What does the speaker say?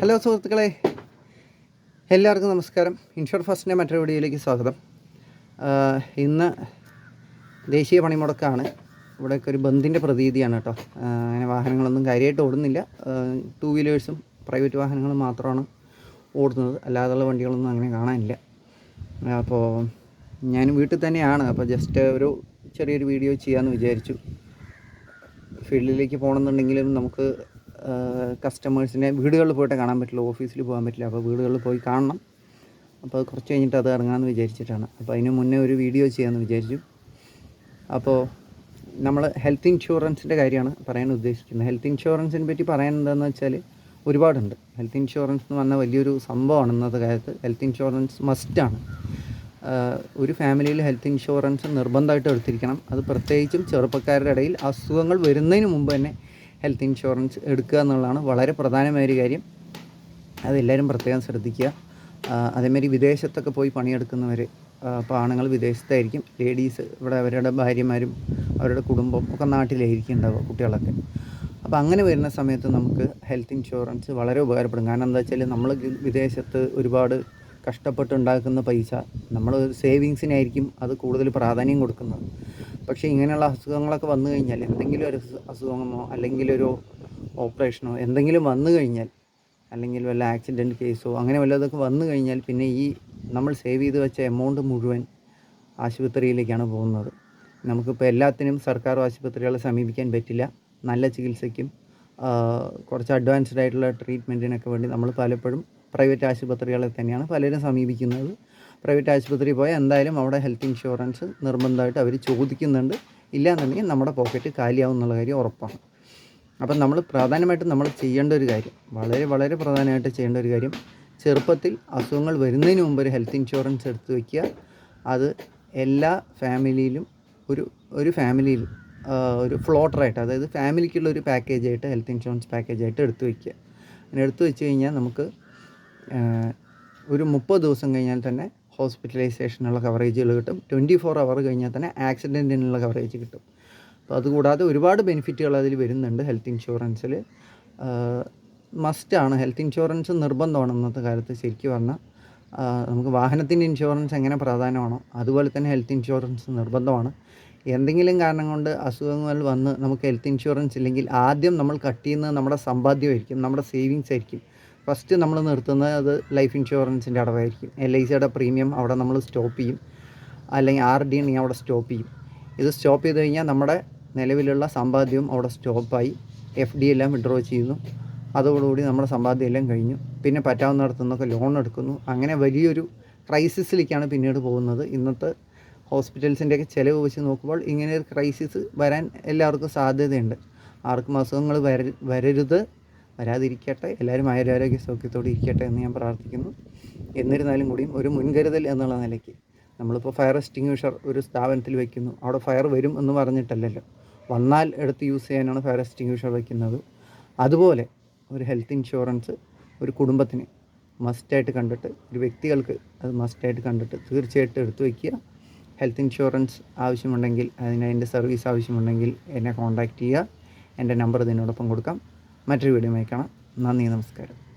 Hello സുഹൃത്തുക്കളെ എല്ലാവർക്കും നമസ്കാരം. ഇൻഷുർ ഫസ്റ്റിന്റെ മറ്റൊരു വീഡിയോയിലേക്ക് സ്വാഗതം. ഇന്ന് ദേശീയ പണിമുടക്കാണ്. ഇവിടെയൊക്കെ ഒരു ബന്ദിന്റെ പ്രതീതിയാണ് കേട്ടോ. അങ്ങനെ വാഹനങ്ങളൊന്നും കാര്യമായിട്ട് ഓടുന്നില്ല. ടു വീലേഴ്സും പ്രൈവറ്റ് വാഹനങ്ങളും മാത്രമാണ് ഓടുന്നത്. അല്ലാതെയുള്ള വണ്ടികളൊന്നും അങ്ങനെ കാണാനില്ല. അപ്പോൾ ഞാൻ വീട്ടിൽ തന്നെയാണ്. അപ്പോൾ ജസ്റ്റ് ഒരു ചെറിയൊരു വീഡിയോ ചെയ്യാമെന്ന് വിചാരിച്ചു. ഫീൽഡിലേക്ക് പോകണമെന്നുണ്ടെങ്കിലും നമുക്ക് കസ്റ്റമേഴ്സിനെ വീടുകളിൽ പോയിട്ട് കാണാൻ പറ്റില്ല ഓഫീസിൽ പോകാൻ പറ്റില്ല. അപ്പോൾ വീടുകളിൽ പോയി കാണണം. അപ്പോൾ കുറച്ച് കഴിഞ്ഞിട്ട് അത് ഇറങ്ങാമെന്ന് വിചാരിച്ചിട്ടാണ്. അപ്പോൾ അതിന് മുന്നേ ഒരു വീഡിയോ ചെയ്യാമെന്ന് വിചാരിച്ചു. അപ്പോൾ നമ്മൾ ഹെൽത്ത് ഇൻഷുറൻസിന്റെ കാര്യമാണ് പറയാൻ ഉദ്ദേശിക്കുന്നത്. ഹെൽത്ത് ഇൻഷുറൻസിനെ പറ്റി പറയാൻ എന്താണെന്ന് വെച്ചാൽ ഒരുപാടുണ്ട്. ഹെൽത്ത് ഇൻഷുറൻസ് എന്ന് പറഞ്ഞാൽ വലിയൊരു സംഭവമാണ് ഇന്നത്തെ കാലത്ത്. ഹെൽത്ത് ഇൻഷുറൻസ് മസ്റ്റാണ് ഒരു ഫാമിലിയിൽ ഹെൽത്ത് ഇൻഷുറൻസ് നിർബന്ധമായിട്ട് എടുത്തിരിക്കണം. അത് പ്രത്യേകിച്ചും ചെറുപ്പക്കാരുടെ ഇടയിൽ അസുഖങ്ങൾ വരുന്നതിന് മുമ്പ് തന്നെ ഹെൽത്ത് ഇൻഷുറൻസ് എടുക്കുക എന്നുള്ളതാണ് വളരെ പ്രധാനമായ ഒരു കാര്യം. അതെല്ലാവരും പ്രത്യേകം ശ്രദ്ധിക്കുക. അതേമാതിരി വിദേശത്തൊക്കെ പോയി പണിയെടുക്കുന്നവർ അപ്പോൾ ആണുങ്ങൾ വിദേശത്തായിരിക്കും. ലേഡീസ് ഇവിടെ അവരുടെ ഭാര്യമാരും അവരുടെ കുടുംബം ഒക്കെ നാട്ടിലായിരിക്കും ഉണ്ടാവുക കുട്ടികളൊക്കെ. അപ്പോൾ അങ്ങനെ വരുന്ന സമയത്ത് നമുക്ക് ഹെൽത്ത് ഇൻഷുറൻസ് വളരെ ഉപകാരപ്പെടും. കാരണം എന്താ വെച്ചാൽ നമ്മൾ വിദേശത്ത് ഒരുപാട് കഷ്ടപ്പെട്ടുണ്ടാക്കുന്ന പൈസ നമ്മൾ സേവിങ്സിനായിരിക്കും അത് കൂടുതൽ പ്രാധാന്യം കൊടുക്കുന്നത്. പക്ഷേ ഇങ്ങനെയുള്ള അസുഖങ്ങളൊക്കെ വന്നു കഴിഞ്ഞാൽ എന്തെങ്കിലും ഒരു അസു- അസുഖമോ അല്ലെങ്കിൽ ഒരു ഓപ്പറേഷനോ എന്തെങ്കിലും വന്നു കഴിഞ്ഞാൽ അല്ലെങ്കിൽ വല്ല ആക്സിഡന്റ് കേസോ അങ്ങനെ വല്ലതൊക്കെ വന്നു കഴിഞ്ഞാൽ പിന്നെ ഈ നമ്മൾ സേവ് ചെയ്ത് വെച്ച എമൗണ്ട് മുഴുവൻ ആശുപത്രിയിലേക്കാണ് പോകുന്നത്. നമുക്കിപ്പോൾ എല്ലാത്തിനും സർക്കാർ ആശുപത്രികളെ സമീപിക്കാൻ പറ്റില്ല. നല്ല ചികിത്സയ്ക്കും കുറച്ച് അഡ്വാൻസ്ഡ് ആയിട്ടുള്ള ട്രീറ്റ്മെന്റിനൊക്കെ വേണ്ടി നമ്മൾ പലപ്പോഴും പ്രൈവറ്റ് ആശുപത്രികളെ തന്നെയാണ് പലരും സമീപിക്കുന്നത്. പ്രൈവറ്റ് ആശുപത്രിയിൽ പോയാൽ എന്തായാലും അവിടെ ഹെൽത്ത് ഇൻഷുറൻസ് നിർബന്ധമായിട്ട് അവർ ചോദിക്കുന്നുണ്ട്. ഇല്ലാന്നുണ്ടെങ്കിൽ നമ്മുടെ പോക്കറ്റ് കാലിയാവും എന്നുള്ള കാര്യം ഉറപ്പാണ്. അപ്പം നമ്മൾ പ്രധാനമായിട്ടും നമ്മൾ ചെയ്യേണ്ട ഒരു കാര്യം വളരെ വളരെ പ്രധാനമായിട്ട് ചെയ്യേണ്ട ഒരു കാര്യം ചെറുപ്പത്തിൽ അസുഖങ്ങൾ വരുന്നതിന് മുമ്പ് ഒരു ഹെൽത്ത് ഇൻഷുറൻസ് എടുത്തു വയ്ക്കുക. അത് എല്ലാ ഫാമിലിയിലും ഒരു ഒരു ഫാമിലിയിൽ ഒരു ഫ്ലോട്ടറായിട്ട് അതായത് ഫാമിലിക്കുള്ള ഒരു പാക്കേജായിട്ട് ഹെൽത്ത് ഇൻഷുറൻസ് പാക്കേജായിട്ട് എടുത്തു വയ്ക്കുക. അങ്ങനെ എടുത്തു വെച്ച് കഴിഞ്ഞാൽ നമുക്ക് ഒരു മുപ്പത് ദിവസം കഴിഞ്ഞാൽ തന്നെ ഹോസ്പിറ്റലൈസേഷനുള്ള കവറേജുകൾ കിട്ടും. ട്വന്റി ഫോർ അവർ കഴിഞ്ഞാൽ തന്നെ ആക്സിഡന്റിനുള്ള കവറേജ് കിട്ടും. അപ്പോൾ അതുകൂടാതെ ഒരുപാട് ബെനിഫിറ്റുകൾ അതിൽ വരുന്നുണ്ട് ഹെൽത്ത് ഇൻഷുറൻസിൽ. മസ്റ്റാണ് ഹെൽത്ത് ഇൻഷുറൻസ് നിർബന്ധമാണ് ഇന്നത്തെ കാലത്ത് ശരിക്കും പറഞ്ഞാൽ നമുക്ക് വാഹനത്തിന്റെ ഇൻഷുറൻസ് എങ്ങനെ പ്രാധാന്യമാണോ അതുപോലെ തന്നെ ഹെൽത്ത് ഇൻഷുറൻസ് നിർബന്ധമാണ്. എന്തെങ്കിലും കാരണം കൊണ്ട് അസുഖങ്ങൾ വന്ന് നമുക്ക് ഹെൽത്ത് ഇൻഷുറൻസ് ഇല്ലെങ്കിൽ ആദ്യം നമ്മൾ കട്ട് ചെയ്യുന്നത് നമ്മുടെ സമ്പാദ്യമായിരിക്കും നമ്മുടെ സേവിങ്സ് ആയിരിക്കും. ഫസ്റ്റ് നമ്മൾ നിർത്തുന്നത് അത് ലൈഫ് ഇൻഷുറൻസിന്റെ അടവായിരിക്കും. എൽ ഐ സിയുടെ പ്രീമിയം അവിടെ നമ്മൾ സ്റ്റോപ്പ് ചെയ്യും. അല്ലെങ്കിൽ ആർ ഡി ഉണ്ടെങ്കിൽ അവിടെ സ്റ്റോപ്പ് ചെയ്യും. ഇത് സ്റ്റോപ്പ് ചെയ്ത് കഴിഞ്ഞാൽ നമ്മുടെ നിലവിലുള്ള സമ്പാദ്യവും അവിടെ സ്റ്റോപ്പായി. എഫ് ഡി എല്ലാം വിഡ്രോ ചെയ്യുന്നു. അതോടുകൂടി നമ്മുടെ സമ്പാദ്യം എല്ലാം കഴിഞ്ഞു. പിന്നെ പറ്റാവുന്നിടത്തു നിന്നൊക്കെ ലോൺ എടുക്കുന്നു. അങ്ങനെ വലിയൊരു ക്രൈസിസിലേക്കാണ് പിന്നീട് പോകുന്നത്. ഇന്നത്തെ ഹോസ്പിറ്റൽസിന്റെയൊക്കെ ചിലവ് വെച്ച് നോക്കുമ്പോൾ ഇങ്ങനെ ഒരു ക്രൈസിസ് വരാൻ എല്ലാവർക്കും സാധ്യതയുണ്ട്. ആർക്കും അസുഖങ്ങൾ വര വരരുത്. വരാതിരിക്കട്ടെ എല്ലാവരും ആയുരാരോഗ്യ സൗഖ്യത്തോടെ ഇരിക്കട്ടെ എന്ന് ഞാൻ പ്രാർത്ഥിക്കുന്നു. എന്നിരുന്നാലും കൂടിയും ഒരു മുൻകരുതൽ എന്നുള്ള നിലയ്ക്ക് നമ്മളിപ്പോൾ ഫയർ എക്സ്റ്റിങ്വിഷർ ഒരു സ്ഥാപനത്തിൽ വയ്ക്കുന്നു അവിടെ ഫയർ വരും എന്ന് പറഞ്ഞിട്ടല്ലല്ലോ. വന്നാൽ എടുത്ത് യൂസ് ചെയ്യാനാണ് ഫയർ എക്സ്റ്റിങ്വിഷർ വയ്ക്കുന്നത് അതുപോലെ ഒരു ഹെൽത്ത് ഇൻഷുറൻസ് ഒരു കുടുംബത്തിന് മസ്റ്റായിട്ട് കണ്ടിട്ട് ഒരു വ്യക്തികൾക്ക് അത് മസ്റ്റായിട്ട് കണ്ടിട്ട് തീർച്ചയായിട്ടും എടുത്തു വയ്ക്കുക ഹെൽത്ത് ഇൻഷുറൻസ് ആവശ്യമുണ്ടെങ്കിൽ അതിന് അതിന്റെ സർവീസ് ആവശ്യമുണ്ടെങ്കിൽ എന്നെ കോൺടാക്റ്റ് ചെയ്യുക. എന്റെ നമ്പർ ഇതിനോടൊപ്പം കൊടുക്കാം. മറ്റൊരു വീഡിയോ കാണാം. നന്ദി നമസ്കാരം.